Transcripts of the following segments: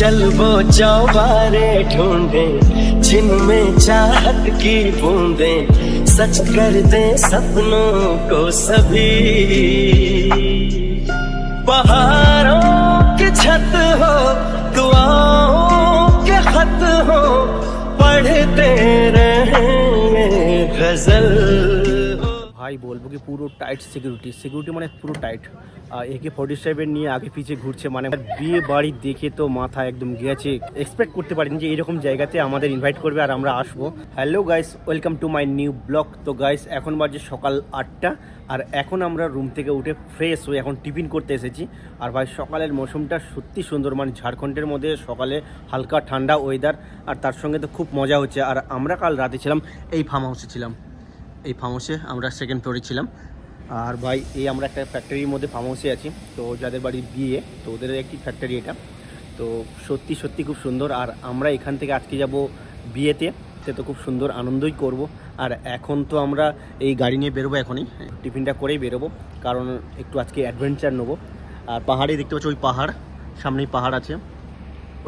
चल वो चौबारे ढूंढे जिनमें चाहत की बूंदे। सच कर दे सपनों को सभी। पहाड़ों की छत हो, दुआओं के खत हो, पढ़ते रहेंगे गज़ल। ভাই বলব কি পুরো টাইট সিকিউরিটি সিকিউরিটি মানে পুরো টাইট একে ফর্টি সেভেন নিয়ে আগে পিছিয়ে ঘুরছে মানে বিয়ে বাড়ি দেখে তো মাথা একদম গেছে। এক্সপেক্ট করতে পারিনি যে এরকম জায়গাতে আমাদের ইনভাইট করবে আর আমরা আসব। Hello guys welcome to my new blog তো গাইস এখন বাজে সকাল আটটা, আর এখন আমরা রুম থেকে উঠে ফ্রেশ হয়ে এখন টিফিন করতে এসেছি। আর ভাই, সকালের মৌসুমটা সত্যি সুন্দর মানে ঝাড়খণ্ডের মধ্যে সকালে হালকা ঠান্ডা ওয়েদার আর তার সঙ্গে তো খুব মজা হচ্ছে। আর আমরা কাল রাতে ছিলাম, এই ফার্ম হাউসে ছিলাম। এই ফার্ম হাউসে আমরা সেকেন্ড ফ্লোরে ছিলাম। আর ভাই, এই আমরা একটা ফ্যাক্টরির মধ্যে ফার্ম হাউসে আছি। তো যাদের বাড়ি বিয়ে, তো ওদের একটি ফ্যাক্টরি এটা। তো সত্যি সত্যি খুব সুন্দর। আর আমরা এখান থেকে আজকে যাব বিয়েতে। সে তো খুব সুন্দর আনন্দই করব। আর এখন তো আমরা এই গাড়ি নিয়ে বেরোবো এখনই। টিফিনটা করেই বেরোবো। কারণ একটু আজকে অ্যাডভেঞ্চার নেব। আর পাহাড়ে দেখতে পাচ্ছি ওই পাহাড়। সামনেই পাহাড় আছে।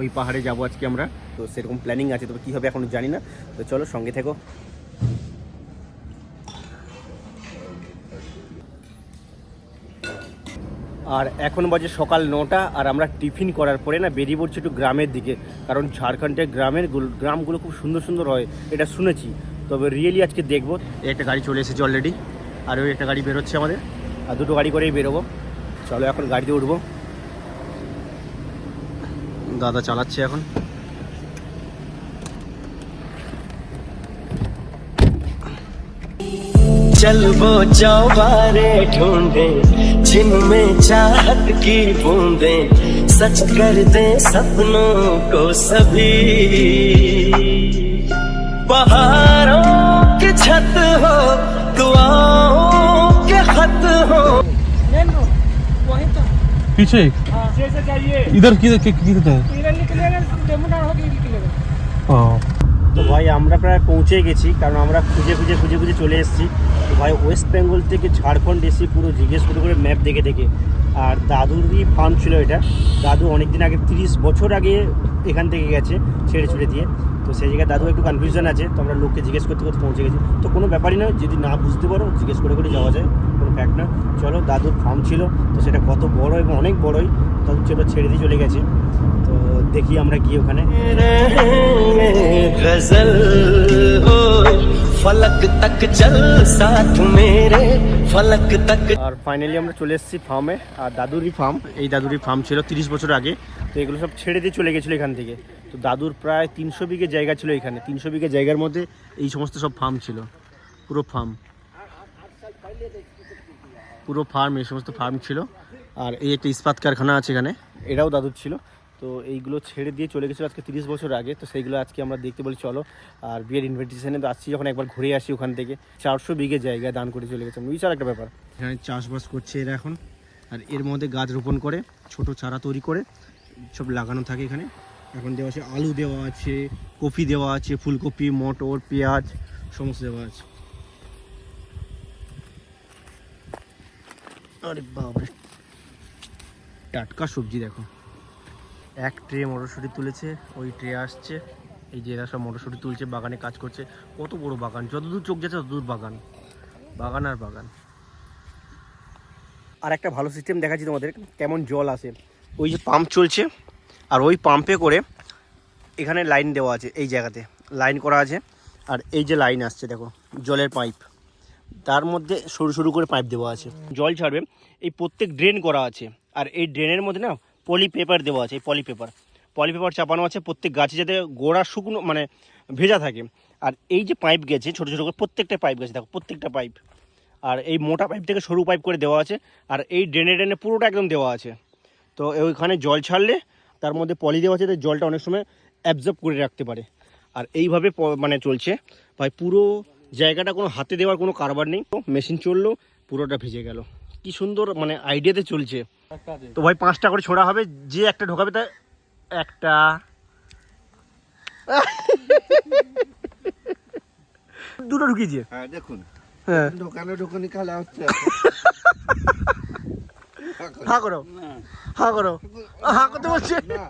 ওই পাহাড়ে যাব আজকে আমরা। তো সেরকম প্ল্যানিং আছে। তবে কী হবে এখনও জানি না। তো চলো সঙ্গে থেকো। আর এখন বাজে সকাল নটা, আর আমরা টিফিন করার পরে না বেরিয়ে পড়ছি একটু গ্রামের দিকে, কারণ ঝাড়খণ্ডের গ্রামের গ্রামগুলো খুব সুন্দর সুন্দর হয়, এটা শুনেছি। তবে রিয়েলি আজকে দেখব একটা গাড়ি চলে এসেছে অলরেডি আর ওই একটা গাড়ি বেরোচ্ছে আমাদের, আর দুটো গাড়ি করেই বেরোবো। চলো এখন গাড়িতে উঠবো। দাদা চালাচ্ছে এখন। चल वो चौबारे ढूंढे जिनमें चाहत की बूंदे सच कर दे सपनों को सभी पहाड़ों की छत हो दुआओं के खत हो मेन रोड वहीं तो पीछे जैसे चाहिए इधर किधर कि- किधर है इधर निकलेगा डेमोडार होकर निकलेगा हाँ তো ভাই আমরা প্রায় পৌঁছে গেছি কারণ আমরা খুঁজে খুঁজে খুঁজে খুঁজে চলে এসেছি তো ভাই ওয়েস্ট বেঙ্গল থেকে ঝাড়খণ্ড এসে পুরো জিজ্ঞেস করে করে ম্যাপ দেখে দেখে। আর দাদুরই ফার্ম ছিল এটা। দাদু অনেক দিন আগে তিরিশ বছর আগে এখান থেকে গেছে ছেড়ে ছুড়ে দিয়ে। তো সেই জায়গায় দাদু একটু কনফিউশন আছে, তো আমরা লোককে জিজ্ঞেস করতে করতে পৌঁছে গেছি। তো কোনো ব্যাপারই নয়, যদি না বুঝতে পারো, জিজ্ঞেস করে করে যাওয়া যায়, কোনো ফ্যাক্ট না চলো, দাদুর ফার্ম ছিল, তো সেটা কত বড় এবং অনেক বড়ই দাদু সেটা ছেড়ে দিয়ে চলে গেছে। দেখি আমরা গিয়ে ওখানে। মেরে আর ফাইনালি আমরা চলে এসেছি ফার্মে আর দাদুরই ফার্ম এই দাদুরই ফার্ম ছিল তিরিশ বছর আগে। তো এগুলো সব ছেড়ে দিয়ে চলে গেছিল এখান থেকে। তো দাদুর প্রায় তিনশো বিঘে জায়গা ছিল এখানে তিনশো বিঘে জায়গার মধ্যে এই সমস্ত সব ফার্ম ছিল পুরো ফার্ম পুরো ফার্ম এই সমস্ত ফার্ম ছিল। আর এই একটা ইস্পাত কারখানা আছে এখানে এটাও দাদুর ছিল। তো এইগুলো ছেড়ে দিয়ে চলে গেছিল আজকে তিরিশ বছর আগে, তো সেইগুলো আজকে আমরা দেখতে বলি, চলো। আর বিয়ের ইনভিটেশনে তো আসছি, যখন একবার ঘুরে আসি ওখান থেকে। চারশো বিঘে জায়গায় দান করে চলে গেছে, বিশাল একটা ব্যাপার। এখানে চাষবাস করছে এরা এখন। আর এর মধ্যে গাছ রোপণ করে, ছোট চারা তৈরি করে, সব লাগানো থাকে এখানে। এখন দেওয়া আছে আলু দেওয়া আছে, কপি দেওয়া আছে, ফুলকপি, মটর, পেঁয়াজ, সমস্ত দেওয়া আছে। আরে বাবরে টাটকা সবজি দেখো। এক ট্রে মটরশুঁটি তুলেছে ওই ট্রে আসছে। এই যে এরা সব মটরশুঁটি তুলছে বাগানে কাজ করছে। কত বড় বাগান যতদূর চোখ যাচ্ছে ততদূর বাগান। বাগান আর বাগান। আর একটা ভালো সিস্টেম দেখাচ্ছি তোমাদের কেমন জল আসে। ওই যে পাম্প চলছে আর ওই পাম্পে করে এখানে লাইন দেওয়া আছে এই জায়গাতে। লাইন করা আছে আর এই যে লাইন আসছে দেখো জলের পাইপ তার মধ্যে সরু সরু করে পাইপ দেওয়া আছে। জল ছাড়বে এই প্রত্যেক ড্রেন করা আছে। আর এই ড্রেনের মধ্যে না পলি পেপার দেওয়া আছে, এই পলি পেপার। পলি পেপার চাপানো আছে, প্রত্যেক গাছে যাতে গোড়া শুকনো মানে ভেজা থাকে। আর এই যে পাইপ গেছে, ছোটো ছোটো করে প্রত্যেকটা পাইপ গেছে, দেখো, প্রত্যেকটা পাইপ। আর এই মোটা পাইপ থেকে সরু পাইপ করে দেওয়া আছে, আর এই ড্রেনে ড্রেনে পুরোটা একদম দেওয়া আছে। তো ওইখানে জল ছাড়লে, তার মধ্যে পলি দেওয়া আছে জলটা অনেক সময় অ্যাবজর্ব করে রাখতে পারে। আর এইভাবে মানে চলছে। ভাই, পুরো জায়গাটা কোনো হাতে দেওয়ার কোনো কারবার নেই। তো মেশিন চলল, পুরোটা ভিজে গেল। কি সুন্দর মানে আইডিয়াতে চলছে তো ভাই পাঁচটা করে ছোড়া হবে যে একটা ঢোকাবে তা একটা দুটো ঢুকিয়েছে হ্যাঁ দেখুন হ্যাঁ দোকানে দোকানে কালা হচ্ছে হা করো হা করো হা করতে বলছে না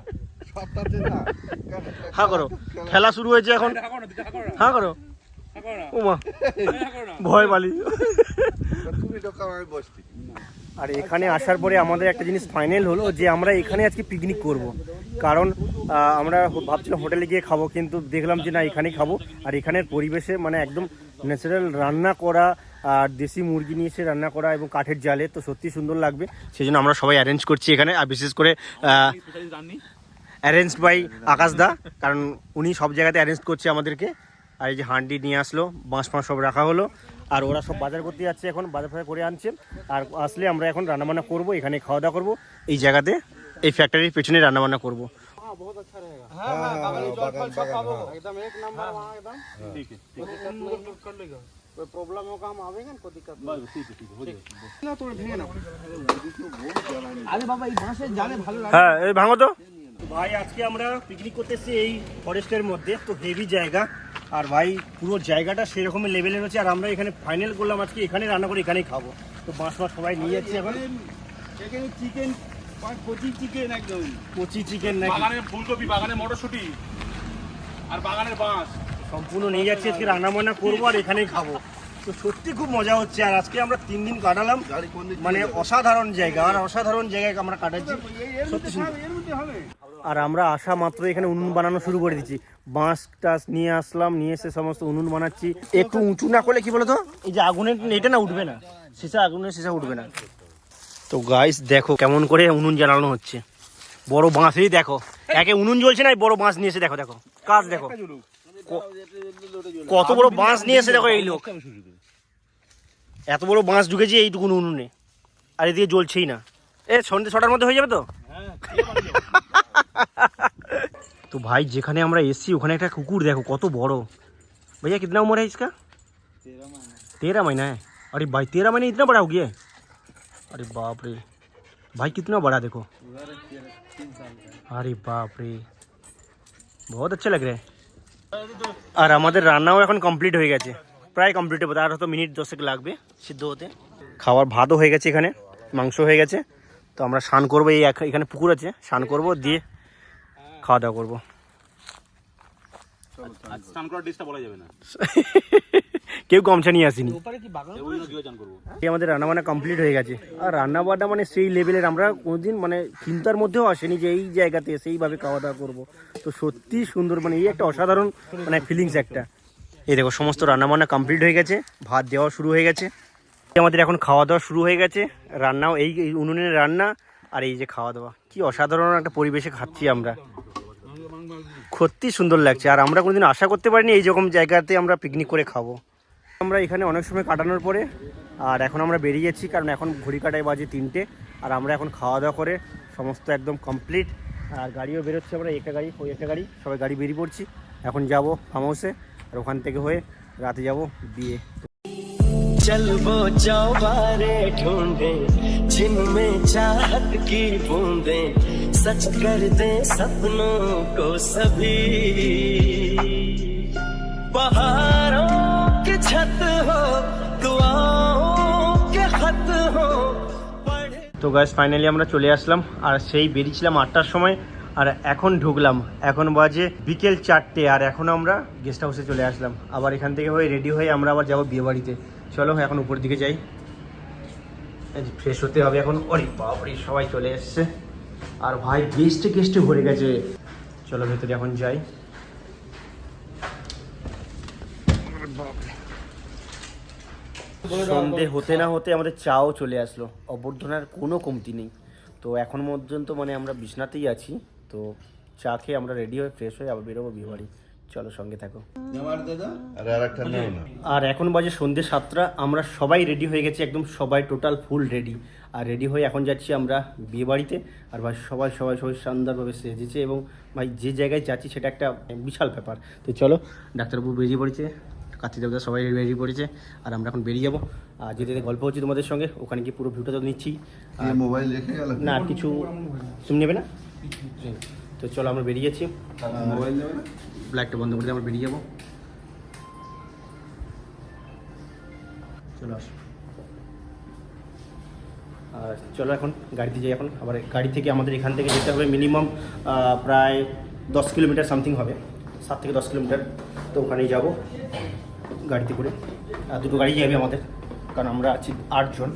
হ্যাঁ করো খেলা শুরু হয়েছে এখন হ্যাঁ করো উমা ভয় পালি আর এখানে আসার পরে আমাদের একটা জিনিস ফাইনাল হলো যে আমরা এখানে আজকে পিকনিক করব। কারণ আমরা ভাবছিলাম হোটেলে গিয়ে খাব, কিন্তু দেখলাম যে না, এখানেই খাব। আর এখানের পরিবেশে মানে একদম ন্যাচারাল রান্না করা, আর দেশি মুরগি নিয়ে এসে রান্না করা এবং কাঠের জালে, তো সত্যি সুন্দর লাগবে। সেই জন্য আমরা সবাই অ্যারেঞ্জ করছি এখানে। আর বিশেষ করে অ্যারেঞ্জ বাই আকাশ দা, কারণ উনি সব জায়গাতে অ্যারেঞ্জ করছে আমাদেরকে। আর এই যে হান্ডি নিয়ে আসলো বাঁশ ফাঁস সব রাখা হলো। আর ওরা সব বাজার করতে যাচ্ছে এখন বাজার ফাজার করে আনছে আর আসলে আমরা এখন রান্নাবান্না করবো এখানে খাওয়া দাওয়া করবো এই জায়গাতে এই ফ্যাক্টরির পেছনে রান্নাবান্না করবো एकदम एक नंबर वहाँ एकदम ठीक है कर लेगा कोई प्रॉब्लम होगा हम आवेंगे ना कोई दिक्कत नहीं ना थोड़ा भेंगे ना अरे बाबा ये बांस जाने भालो হ্যাঁ এই ভাঙো তো ভাই আজকে আমরা পিকনিক করতে এসেছি এই ফরেস্টের মধ্যে তো হেভি জায়গা। আর ভাই পুরো জায়গাটা সেরকমই লেভেলের হচ্ছে আর আমরা এখানে ফাইনাল করলাম আজকে এখানে রান্না করে এখানেই খাব। তো বাঁশ মাছ সবাই নিয়ে যাচ্ছি এখন। এখানে চিকেন কচি চিকেন একদম। কচি চিকেন নাকি? বাগানের ফুলকপি বাগানের মটরশুঁটি আর বাগানের বাঁশ। সম্পূর্ণ নিয়ে যাচ্ছি আজকে রান্না বান্না করব আর এখানেই খাব। তো সত্যি খুব মজা হচ্ছে আর আজকে আমরা তিন দিন কাটালাম। মানে অসাধারণ জায়গা আর অসাধারণ জায়গায় আমরা কাটাচ্ছি। সত্যি আর আমরা আসা মাত্র এখানে উনুন বানানো শুরু করে দিচ্ছি। বাঁশ টাস নিয়ে আসলাম নিয়ে এসে সমস্ত উনুন বানাচ্ছি। একটু উঁচু না করলে কি বলতো? এই যে আগুনের এটা না উঠবে না সীসা আগুনের সীসা উঠবে না। তো গাইস দেখো কেমন করে উনুন জ্বালানো হচ্ছে। বড় বাঁশই দেখো। একে উনুন জ্বলছে না এই বড় বাঁশ নিয়ে এসে দেখো দেখো। কাজ দেখো। কত বড় বাঁশ নিয়ে এসে দেখো এই লোক। এত বড় বাঁশ ঢুকেছে এইটুকুন উনুনে। আর এদিকে জ্বলছেই না। এ সন্ধ্যে ছটার মধ্যে হয়ে যাবে তো? तो भाई যেখানে আমরা এসছি ওখানে একটা কুকুর দেখো কত বড় भैया कितना उम्र है इसका तेरह महीना है अरे भाई तेरह महीने इतना बड़ा हो गया है अरे बाप रे भाई कितना बड़ा देखो अरे बाप रे बहुत अच्छा लग रहा है আর আমাদের রান্নাও এখন কমপ্লিট হয়ে গেছে প্রায় কমপ্লিট হবে আর হয়তো মিনিট দশেক লাগবে সিদ্ধ হতে খাওয়ার ভাতও হয়ে গেছে এখানে মাংস হয়ে গেছে তো আমরা স্নান করবো এই এক- এখানে পুকুর আছে স্নান করবো দিয়ে খাওয়া দাওয়া করব কেউ গামছা নিয়ে আসিনি। আমাদের রান্নাবান্না কমপ্লিট হয়ে গেছে। আর রান্নাবান্না মানে সেই লেভেলের আমরা কোনোদিন মানে চিন্তার মধ্যেও আসেনি যে এই জায়গাতে সেইভাবে খাওয়া দাওয়া করব। তো সত্যি সুন্দর মানে এই একটা অসাধারণ মানে ফিলিংস একটা। এই দেখো সমস্ত রান্নাবান্না কমপ্লিট হয়ে গেছে। ভাত দেওয়া শুরু হয়ে গেছে। এই আমাদের এখন খাওয়া দাওয়া শুরু হয়ে গেছে। রান্নাও এই এই উনুনের রান্না আর এই যে খাওয়া দাওয়া কি অসাধারণ একটা পরিবেশে খাচ্ছি আমরা। সত্যি সুন্দর লাগছে আর আমরা কোনোদিন আশা করতে পারিনি এই রকম জায়গাতে আমরা পিকনিক করে খাবো আমরা এখানে অনেক সময় কাটানোর পরে আর এখন আমরা বেরিয়ে যাচ্ছি কারণ এখন ঘড়ি কাটায় বাজে তিনটে আর আমরা এখন খাওয়া দাওয়া করে সমস্ত একদম কমপ্লিট আর গাড়িও বেরোচ্ছে আমরা একটা গাড়ি ওই একটা গাড়ি সবাই গাড়ি বেরিয়ে পড়ছি এখন যাব ফার্ম হাউসে আর ওখান থেকে হয়ে রাতে যাব বিয়ে चल वो चौबारे ढूंढे जिनमें चाहत की बूंदे सच कर दे सपनों को सभी पहाड़ों की छत हो दुआओं के खत हो पढ़े তো গাছ ফাইনালি আমরা চলে আসলাম আর সেই বেরিয়েছিলাম আটটার সময় আর এখন ঢুকলাম এখন বাজে বিকেল চারটে আর এখন আমরা গেস্ট হাউসে চলে আসলাম আবার এখান থেকে হয়ে রেডি হয়ে আমরা আবার যাবো বিয়ে বাড়িতে চলো এখন উপর দিকে যাই ফ্রেশ হতে হবে এখন ওরে বাপরে সবাই চলে এসছে আর ভাই গেস্টে গেস্টে ভরে গেছে। চলো ভেতরে এখন যাই। সন্ধে হতে না হতে আমাদের চাও চলে আসলো। অভ্যর্থনার কোনো কমতি নেই। তো এখন পর্যন্ত মানে আমরা বিছনাতেই আছি। তো চা খেয়ে আমরা রেডি হয়ে ফ্রেশ হয়ে আবার বেরোবো বিয়ে চলো সঙ্গে থাকো। আর এখন বাজে সন্ধ্যে সাতটা আমরা সবাই রেডি হয়ে গেছি একদম সবাই টোটাল ফুল রেডি আর রেডি হয়ে এখন যাচ্ছি আমরা বিয়ে বাড়িতে। আর ভাই সবাই সবাই সবাই শানদারভাবে সেজেছে এবং ভাই যে জায়গায় যাচ্ছি সেটা একটা বিশাল ব্যাপার। তো চলো ডাক্তারবাবু বেরিয়ে পড়েছে কার্তিক দেবদা সবাই বেরিয়ে পড়েছে আর আমরা এখন বেরিয়ে যাব। আর যেতে যেতে গল্প হচ্ছে তোমাদের সঙ্গে ওখানে গিয়ে পুরো ভিউটা তো নিচ্ছি। আর মোবাইল রেখে গেল। না আর কিছু তুমি নেবে না? তো চলো আমরা বেরিয়ে যাচ্ছি মোবাইল নেবে না? ব্ল্যাকটা বন্ধ করে আমরা বেরিয়ে যাব। চলো আসো। আর চলো এখন গাড়িতে যাই এখন। আবার গাড়ি থেকে আমাদের এখান থেকে যেতে হবে মিনিমাম প্রায় দশ কিলোমিটার সামথিং হবে। সাত থেকে দশ কিলোমিটার তো ওখানেই যাব গাড়িতে করে। আর দুটো গাড়ি যাবে আমাদের কারণ আমরা আছি আটজন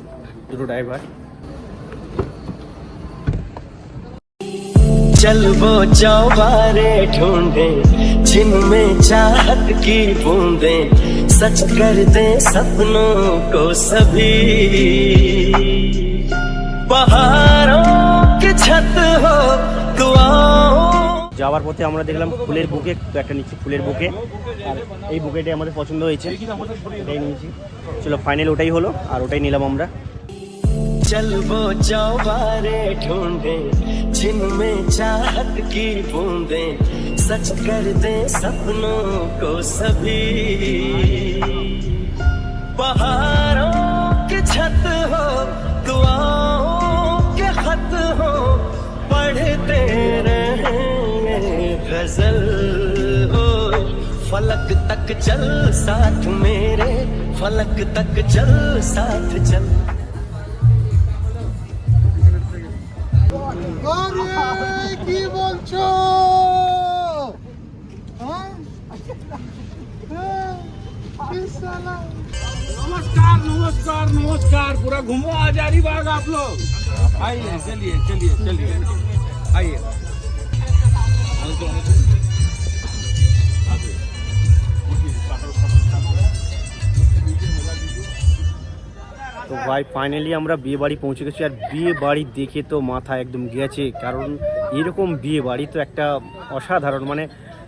দুটো ড্রাইভার। चल वो चौबारे ढूंढे जिनमें चाहत की बूंदे सच कर दे सपनों को सभी पहाड़ों की छत हो दुआओं যাওয়ার পথে আমরা দেখলাম ফুলের বুকে একটা নিচ্ছি ফুলের বুকে আর এই বুকেটাই আমাদের পছন্দ হয়েছে এটাই নিয়েছি চলো ফাইনাল ওটাই হলো আর ওটাই নিলাম আমরা चल वो चौबारे ढूंढे जिनमें चाहत की बूंदे। सच कर दे सपनों को सभी। पहाड़ों की छत हो, दुआओं के खत हो, पढ़ते रहेंगे गज़ल हो। फलक तक चल साथ मेरे, फलक तक चल साथ चल। पूरा घूमो हजारी बाग आप लोग आइए चलिए चलिए चलिए आइए তো ভাই ফাইনালি আমরা বিয়ে বাড়ি পৌঁছে গেছি আর বিয়ে বাড়ি দেখে তো মাথা একদম গেছে কারণ এরকম বিয়ে বাড়ি তো একটা অসাধারণ মানে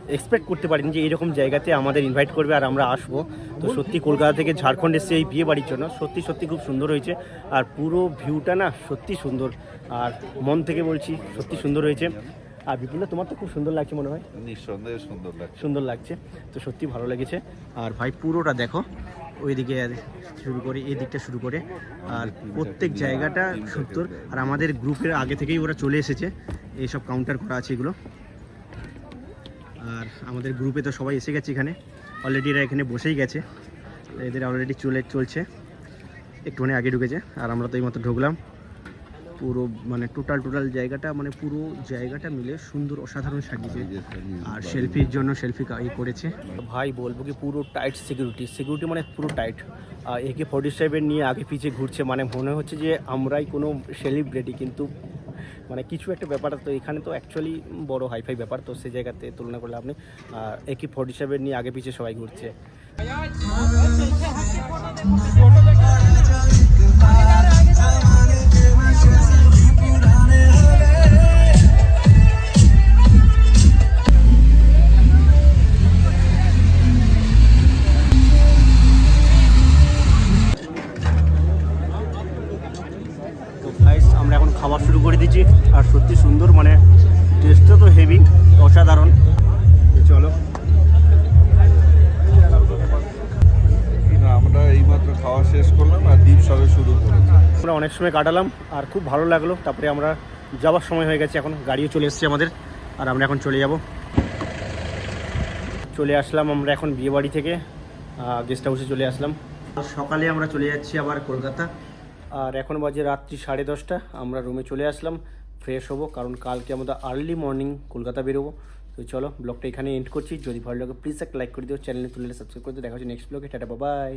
এক্সপেক্ট করতে পারিনি যে এরকম জায়গাতে আমাদের ইনভাইট করবে আর আমরা আসব। তো সত্যি কলকাতা থেকে ঝাড়খণ্ড এসছে এই বিয়ে বাড়ির জন্য। সত্যি সত্যি খুব সুন্দর হয়েছে। আর পুরো ভিউটা না সত্যি সুন্দর। আর মন থেকে বলছি সত্যি সুন্দর হয়েছে। আর বিপুল তোমার তো খুব সুন্দর লাগছে মনে হয়। নিঃসন্দেহে সুন্দর লাগছে। সুন্দর লাগছে। তো সত্যি ভালো লেগেছে। আর ভাই পুরোটা দেখো। ওই ওইদিকে শুরু করে এই দিকটা শুরু করে। আর প্রত্যেক জায়গাটা সুন্দর। আর আমাদের গ্রুপের আগে থেকেই ওরা চলে এসেছে। এইসব কাউন্টার করা আছে এগুলো। আমাদের গ্রুপে তো সবাই এসে গেছে এখানে। অলরেডি এরা এখানে বসেই গেছে। এদের অলরেডি চলে চলছে। একটুখানি আগে ঢুকেছে, আর আমরা তো এই মতো ঢুকলাম। পুরো মানে টোটাল টোটাল জায়গাটা মানে পুরো জায়গাটা মিলে সুন্দর, অসাধারণ সাজিয়েছে। আর সেলফির জন্য সেলফি ই করেছে। ভাই, বলব কি পুরো টাইট সিকিউরিটি সিকিউরিটি মানে পুরো টাইট একে ফর্টি সেভেন নিয়ে আগে পিছিয়ে ঘুরছে। মানে মনে হচ্ছে যে আমরাই কোনো সেলিব্রিটি কিন্তু মানে কিছু একটা ব্যাপার তো এখানে তো অ্যাকচুয়ালি বড় হাইফাই ব্যাপার তো সেই জায়গাতে তুলনা করলে আপনি একই ফোর্ড সেভেন নিয়ে আগে পিছিয়ে সবাই ঘুরছে সময় কাটালাম আর খুব ভালো লাগল। তারপরে আমরা যাওয়ার সময় হয়ে গেছে, এখন গাড়িও চলে এসেছে আমাদের আর আমরা এখন চলে যাব। চলে আসলাম আমরা এখন বিয়েবাড়ি থেকে গেস্ট হাউসে চলে আসলাম। সকালে আমরা চলে যাচ্ছি আবার কলকাতা। আর এখন বাজে রাত্রি সাড়ে দশটা, আমরা রুমে চলে আসলাম ফ্রেশ হব, কারণ কালকে আমরা আর্লি মর্নিং কলকাতা বেরোবো। তো চলো ব্লগটা এখানে এন্ড করছি। যদি ভালো লাগে প্লিজ একটা লাইক করে দিও চ্যানেলে তুলে সাবস্ক্রাইব করে দেখা হচ্ছে নেক্সট ব্লগে টাটা বাই